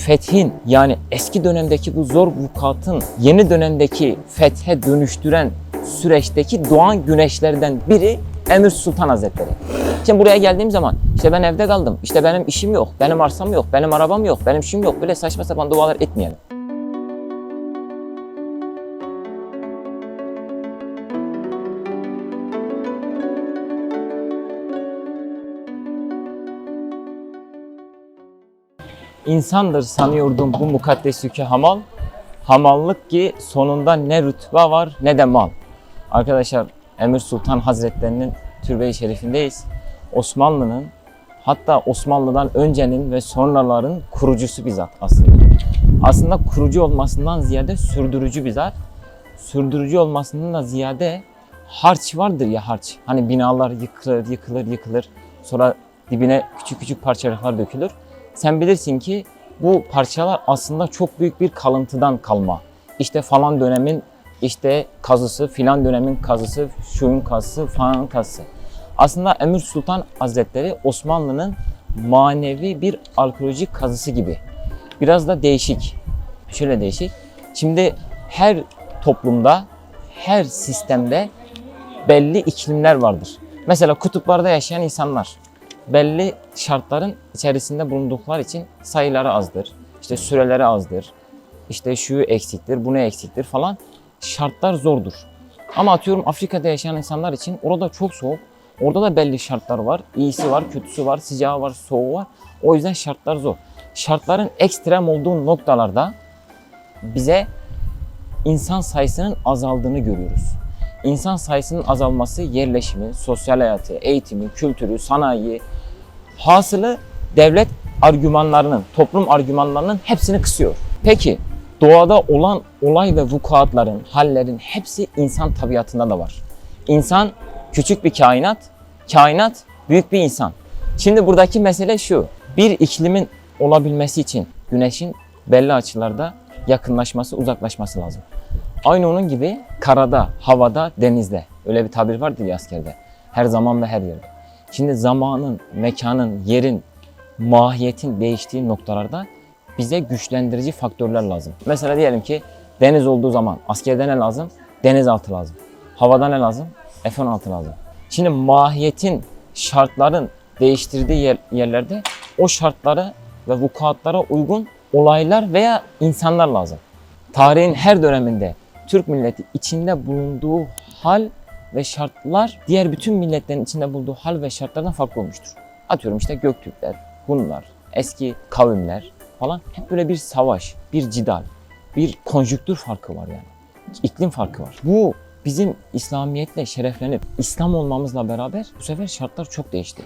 fethin yani eski dönemdeki bu zor vukuatın yeni dönemdeki fethe dönüştüren süreçteki doğan güneşlerden biri Emir Sultan Hazretleri. Şimdi buraya geldiğim zaman işte ben evde kaldım, işte benim işim yok, benim arsam yok, benim arabam yok, benim işim yok. Böyle saçma sapan dualar etmeyelim. İnsandır sanıyordum bu mukaddes yükü hamal. Hamallık ki sonunda ne rütbe var ne de mal. Arkadaşlar Emir Sultan Hazretlerinin türbe-i şerifindeyiz. Osmanlı'nın hatta Osmanlı'dan öncenin ve sonraların kurucusu bizzat aslında. Aslında kurucu olmasından ziyade sürdürücü bizzat. Sürdürücü olmasından da ziyade harç vardır ya harç. Hani binalar yıkılır, yıkılır, yıkılır. Sonra dibine küçük küçük parçalıklar dökülür. Sen bilirsin ki bu parçalar aslında çok büyük bir kalıntıdan kalma. İşte falan dönemin işte kazısı, filan dönemin kazısı, şunun kazısı, falan kazısı. Aslında Emir Sultan Hazretleri Osmanlı'nın manevi bir arkeolojik kazısı gibi. Biraz da değişik. Şöyle değişik. Şimdi her toplumda, her sistemde belli iklimler vardır. Mesela kutuplarda yaşayan insanlar belli şartların içerisinde bulundukları için sayıları azdır. İşte süreleri azdır. İşte şu eksiktir, bu ne eksiktir falan. Şartlar zordur. Ama atıyorum Afrika'da yaşayan insanlar için orada çok soğuk. Orada da belli şartlar var. İyisi var, kötüsü var, sıcağı var, soğuğu var. O yüzden şartlar zor. Şartların ekstrem olduğu noktalarda bize insan sayısının azaldığını görüyoruz. İnsan sayısının azalması yerleşimi, sosyal hayatı, eğitimi, kültürü, sanayi, hasılı devlet argümanlarının, toplum argümanlarının hepsini kısıyor. Peki doğada olan olay ve vukuatların, hallerin hepsi insan tabiatında da var. İnsan küçük bir kainat, kainat büyük bir insan. Şimdi buradaki mesele şu. Bir iklimin olabilmesi için güneşin belli açılarda yakınlaşması, uzaklaşması lazım. Aynı onun gibi karada, havada, denizde. Öyle bir tabir vardır ya askerde. Her zaman ve her yerde. Şimdi zamanın, mekanın, yerin, mahiyetin değiştiği noktalarda bize güçlendirici faktörler lazım. Mesela diyelim ki deniz olduğu zaman askerde ne lazım? Denizaltı lazım. Havada ne lazım? F-16 lazım. Şimdi mahiyetin, şartların değiştirdiği yer- yerlerde o şartlara ve vukuatlara uygun olaylar veya insanlar lazım. Tarihin her döneminde Türk milleti içinde bulunduğu hal ve şartlar diğer bütün milletlerin içinde bulunduğu hal ve şartlardan farklı olmuştur. Atıyorum işte Göktürkler, Hunlar, eski kavimler falan hep böyle bir savaş, bir cidal, bir konjüktür farkı var yani. İklim farkı var. Bu bizim İslamiyetle şereflenip İslam olmamızla beraber bu sefer şartlar çok değişti.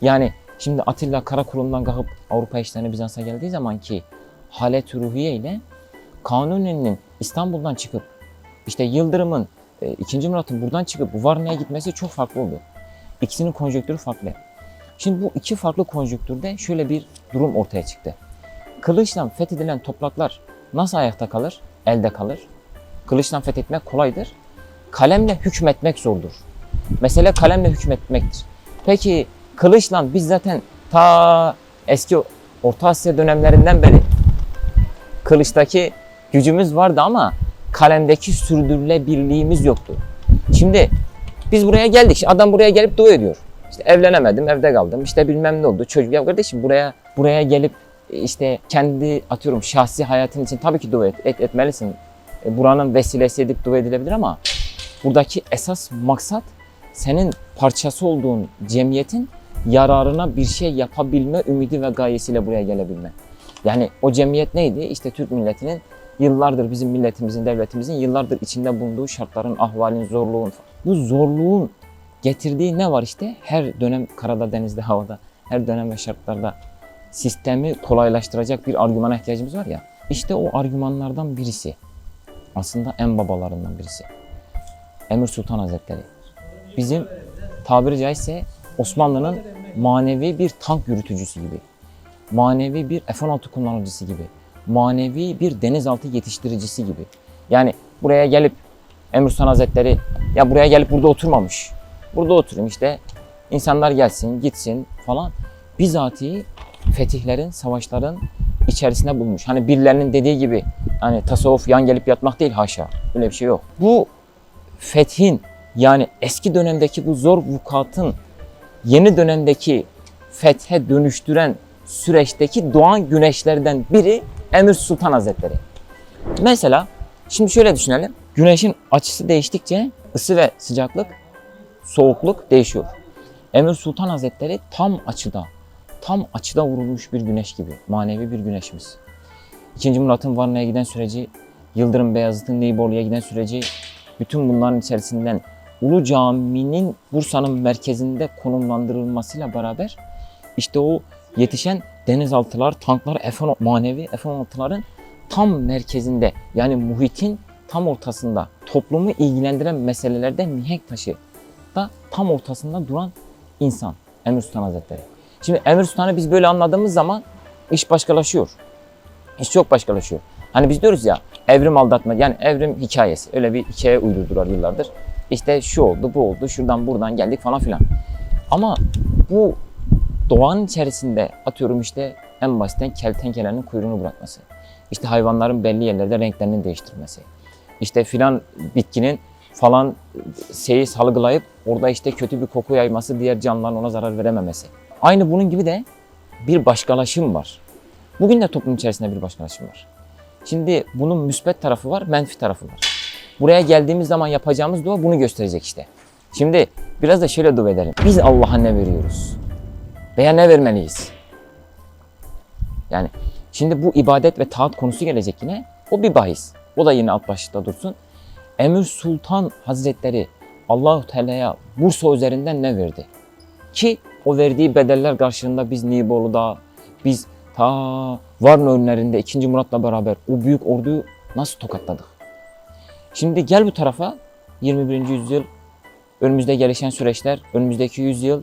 Yani şimdi Atilla Karakurum'dan kalkıp Avrupa işlerine Bizans'a geldiği zaman ki halet ruhiye ile Kanuni'nin İstanbul'dan çıkıp işte Yıldırım'ın, e, 2. Murat'ın buradan çıkıp Varna'ya gitmesi çok farklı oldu. İkisinin konjonktürü farklı. Şimdi bu iki farklı konjonktürde şöyle bir durum ortaya çıktı. Kılıçla fethedilen topraklar nasıl ayakta kalır? Elde kalır. Kılıçla fethetmek kolaydır. Kalemle hükmetmek zordur. Mesele kalemle hükmetmektir. Peki kılıçla biz zaten ta eski Orta Asya dönemlerinden beri kılıçtaki gücümüz vardı ama kalemdeki sürdürülebilirliğimiz yoktu. Şimdi biz buraya geldik. Şimdi Adam buraya gelip dua ediyor. İşte evlenemedim, evde kaldım. İşte bilmem ne oldu. Çocuk ya kardeşim buraya buraya gelip e, işte kendi atıyorum şahsi hayatın için tabii ki dua et, et etmelisin. E, Buranın vesilesi edip dua edilebilir ama buradaki esas maksat senin parçası olduğun cemiyetin yararına bir şey yapabilme ümidi ve gayesiyle buraya gelebilme. Yani o cemiyet neydi? İşte Türk milletinin yıllardır bizim milletimizin, devletimizin yıllardır içinde bulunduğu şartların, ahvalin, zorluğun. Bu zorluğun getirdiği ne var işte? Her dönem karada, denizde, havada, her dönem ve şartlarda sistemi kolaylaştıracak bir argümana ihtiyacımız var ya. İşte o argümanlardan birisi. Aslında en babalarından birisi. Emir Sultan Hazretleri. Bizim tabiri caizse Osmanlı'nın manevi bir tank yürütücüsü gibi manevi bir F-16 kullanıcısı gibi, manevi bir denizaltı yetiştiricisi gibi. Yani buraya gelip Emir Sultan Hazretleri ya buraya gelip burada oturmamış. Burada oturayım işte insanlar gelsin, gitsin falan. Bizatihi fetihlerin, savaşların içerisinde bulmuş. Hani birilerinin dediği gibi hani tasavvuf yan gelip yatmak değil haşa. Öyle bir şey yok. Bu fethin yani eski dönemdeki bu zor vukuatın yeni dönemdeki fethe dönüştüren süreçteki doğan güneşlerden biri Emir Sultan Hazretleri. Mesela şimdi şöyle düşünelim. Güneşin açısı değiştikçe ısı ve sıcaklık, soğukluk değişiyor. Emir Sultan Hazretleri tam açıda, tam açıda vurulmuş bir güneş gibi. Manevi bir güneşimiz. İkinci Murat'ın Varna'ya giden süreci, Yıldırım Beyazıt'ın Neyborlu'ya giden süreci, bütün bunların içerisinden Ulu Cami'nin Bursa'nın merkezinde konumlandırılmasıyla beraber işte o yetişen denizaltılar, tanklar, F-16 manevi F-16'ların tam merkezinde yani muhitin tam ortasında toplumu ilgilendiren meselelerde mihenk taşı da tam ortasında duran insan Emir Sultan Hazretleri. Şimdi Emir Sultan'ı biz böyle anladığımız zaman iş başkalaşıyor. İş çok başkalaşıyor. Hani biz diyoruz ya evrim aldatma yani evrim hikayesi. Öyle bir hikaye uydurdular yıllardır. İşte şu oldu bu oldu şuradan buradan geldik falan filan. Ama bu doğanın içerisinde atıyorum işte en basitten keltenkelenin kuyruğunu bırakması. İşte hayvanların belli yerlerde renklerini değiştirmesi. İşte filan bitkinin falan şeyi salgılayıp orada işte kötü bir koku yayması diğer canlıların ona zarar verememesi. Aynı bunun gibi de bir başkalaşım var. Bugün de toplum içerisinde bir başkalaşım var. Şimdi bunun müsbet tarafı var, menfi tarafı var. Buraya geldiğimiz zaman yapacağımız dua bunu gösterecek işte. Şimdi biraz da şöyle dua edelim. Biz Allah'a ne veriyoruz? Veya ne vermeliyiz? Yani şimdi bu ibadet ve taat konusu gelecek yine. O bir bahis. O da yine alt başlıkta dursun. Emir Sultan Hazretleri Allahu Teala'ya Bursa üzerinden ne verdi? Ki o verdiği bedeller karşılığında biz Nibolu'da, biz ta Varna önlerinde 2. Murat'la beraber o büyük orduyu nasıl tokatladık? Şimdi gel bu tarafa 21. yüzyıl, önümüzde gelişen süreçler, önümüzdeki yüzyıl.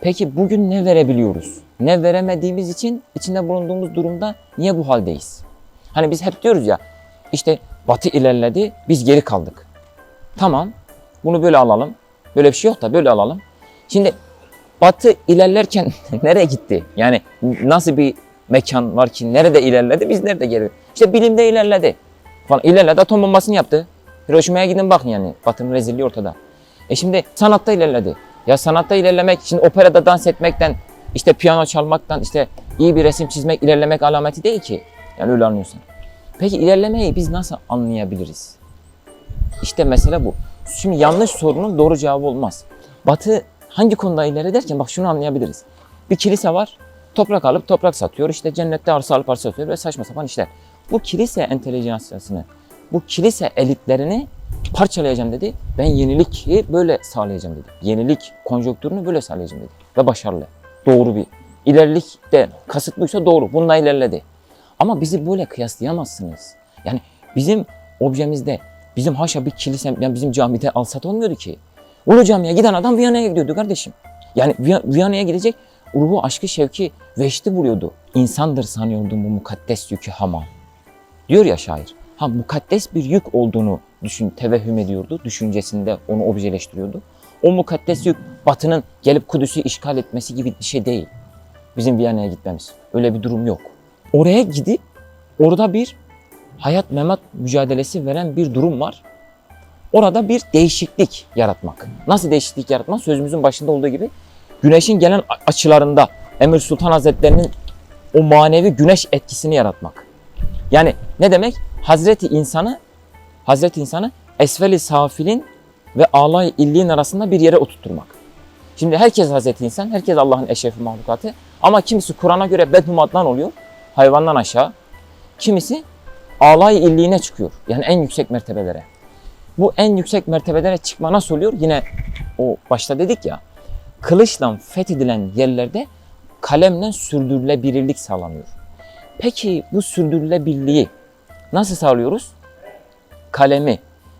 Peki bugün ne verebiliyoruz? Ne veremediğimiz için içinde bulunduğumuz durumda niye bu haldeyiz? Hani biz hep diyoruz ya işte Batı ilerledi, biz geri kaldık. Tamam, bunu böyle alalım. Böyle bir şey yok da böyle alalım. Şimdi Batı ilerlerken nereye gitti? Yani nasıl bir mekan var ki nerede ilerledi, biz nerede geri? İşte bilimde ilerledi. Falan ilerledi, atom bombasını yaptı. Hiroşima'ya gidin bakın yani. Batı'nın rezilliği ortada. E şimdi sanatta ilerledi. Ya sanatta ilerlemek, şimdi operada dans etmekten, işte piyano çalmaktan, işte iyi bir resim çizmek, ilerlemek alameti değil ki. Yani öyle anlıyorsan. Peki ilerlemeyi biz nasıl anlayabiliriz? İşte mesele bu. Şimdi yanlış sorunun doğru cevabı olmaz. Batı hangi konuda ileri derken bak şunu anlayabiliriz. Bir kilise var, toprak alıp toprak satıyor. İşte cennette arsa alıp arsa satıyor ve saçma sapan işler. Bu kilise entelijansiyasını, bu kilise elitlerini parçalayacağım dedi. Ben yeniliği böyle sağlayacağım dedi. Yenilik konjonktürünü böyle sağlayacağım dedi. Ve başarılı. Doğru bir. İlerilik de kasıtlıysa doğru. Bununla ilerledi. Ama bizi böyle kıyaslayamazsınız. Yani bizim objemizde, bizim haşa bir kilise, yani bizim camide alsat olmuyordu ki. Ulu camiye giden adam Viyana'ya gidiyordu kardeşim. Yani Viy- Viyana'ya gidecek ruhu, aşkı, şevki, veşti buluyordu. İnsandır sanıyordum bu mukaddes yükü hamal. Diyor ya şair. Ha mukaddes bir yük olduğunu düşün, tevehhüm ediyordu. Düşüncesinde onu objeleştiriyordu. O mukaddes yük Batı'nın gelip Kudüs'ü işgal etmesi gibi bir şey değil. Bizim Viyana'ya gitmemiz. Öyle bir durum yok. Oraya gidip orada bir hayat memat mücadelesi veren bir durum var. Orada bir değişiklik yaratmak. Nasıl değişiklik yaratmak? Sözümüzün başında olduğu gibi güneşin gelen açılarında Emir Sultan Hazretlerinin o manevi güneş etkisini yaratmak. Yani ne demek? Hazreti insanı Hazreti insanı esveli safilin ve alay illiğin arasında bir yere oturtturmak. Şimdi herkes Hazreti insan, herkes Allah'ın eşrefi mahlukatı. Ama kimisi Kur'an'a göre bedhumatlan oluyor, hayvandan aşağı. Kimisi alay illiğine çıkıyor. Yani en yüksek mertebelere. Bu en yüksek mertebelere çıkma nasıl oluyor? Yine o başta dedik ya, kılıçla fethedilen yerlerde kalemle sürdürülebilirlik sağlanıyor. Peki bu sürdürülebilirliği nasıl sağlıyoruz? Kalemi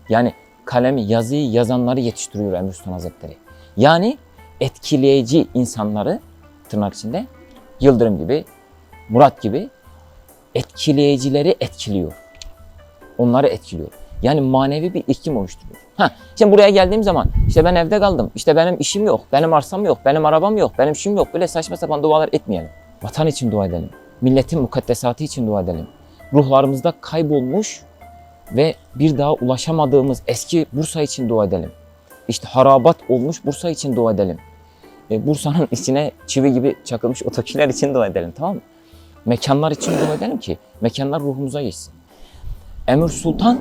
yani kalemi yazıyı yazanları yetiştiriyor Emir Sultan Hazretleri. Yani etkileyici insanları tırnak içinde Yıldırım gibi, Murat gibi etkileyicileri etkiliyor. Onları etkiliyor. Yani manevi bir iklim oluşturuyor. Ha, şimdi buraya geldiğim zaman işte ben evde kaldım. İşte benim işim yok, benim arsam yok, benim arabam yok, benim işim yok. Böyle saçma sapan dualar etmeyelim. Vatan için dua edelim. Milletin mukaddesatı için dua edelim. Ruhlarımızda kaybolmuş ve bir daha ulaşamadığımız eski Bursa için dua edelim. İşte harabat olmuş Bursa için dua edelim. E, Bursa'nın içine çivi gibi çakılmış otokiler için dua edelim tamam mı? Mekanlar için dua edelim ki mekanlar ruhumuza geçsin. Emir Sultan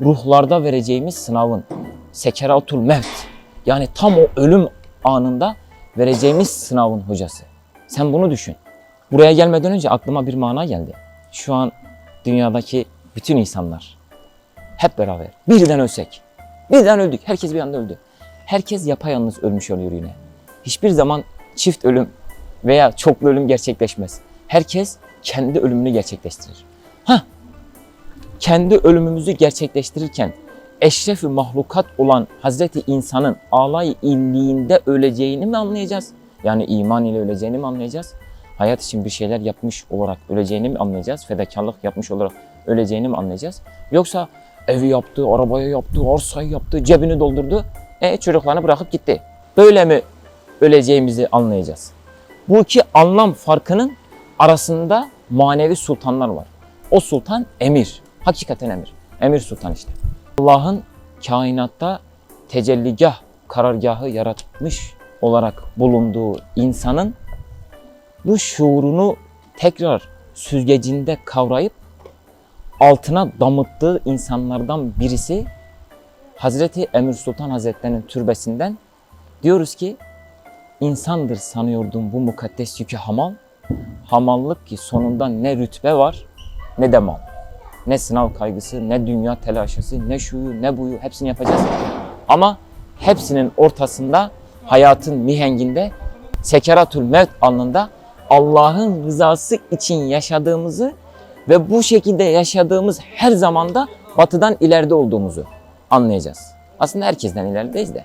ruhlarda vereceğimiz sınavın sekeratul mevt yani tam o ölüm anında vereceğimiz sınavın hocası. Sen bunu düşün. Buraya gelmeden önce aklıma bir mana geldi. Şu an dünyadaki bütün insanlar hep beraber birden ölsek. Birden öldük. Herkes bir anda öldü. Herkes yapayalnız ölmüş oluyor yine. Hiçbir zaman çift ölüm veya çoklu ölüm gerçekleşmez. Herkes kendi ölümünü gerçekleştirir. Ha, kendi ölümümüzü gerçekleştirirken eşrefi mahlukat olan Hazreti insanın alay illiğinde öleceğini mi anlayacağız? Yani iman ile öleceğini mi anlayacağız? Hayat için bir şeyler yapmış olarak öleceğini mi anlayacağız? Fedakarlık yapmış olarak öleceğini mi anlayacağız? Yoksa evi yaptı, arabayı yaptı, arsayı yaptı, cebini doldurdu. E çocuklarını bırakıp gitti. Böyle mi öleceğimizi anlayacağız? Bu iki anlam farkının arasında manevi sultanlar var. O sultan emir. Hakikaten emir. Emir sultan işte. Allah'ın kainatta tecelligah, karargahı yaratmış olarak bulunduğu insanın bu şuurunu tekrar süzgecinde kavrayıp altına damıttığı insanlardan birisi Hazreti Emir Sultan Hazretleri'nin türbesinden diyoruz ki insandır sanıyordum bu mukaddes yükü hamal. Hamallık ki sonunda ne rütbe var ne de mal. Ne sınav kaygısı, ne dünya telaşesi, ne şuyu, ne buyu hepsini yapacağız. Ama hepsinin ortasında hayatın mihenginde sekeratul mevt anında Allah'ın rızası için yaşadığımızı ve bu şekilde yaşadığımız her zamanda batıdan ileride olduğumuzu anlayacağız. Aslında herkesten ilerideyiz de.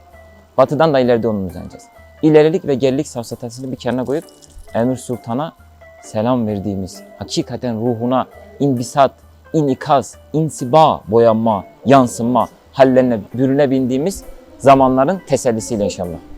Batıdan da ileride olduğumuzu anlayacağız. İlerilik ve gerilik safsatasını bir kenara koyup Emir Sultan'a selam verdiğimiz, hakikaten ruhuna inbisat, inikaz, insiba, boyanma, yansınma hallerine bürüne bindiğimiz zamanların tesellisiyle inşallah.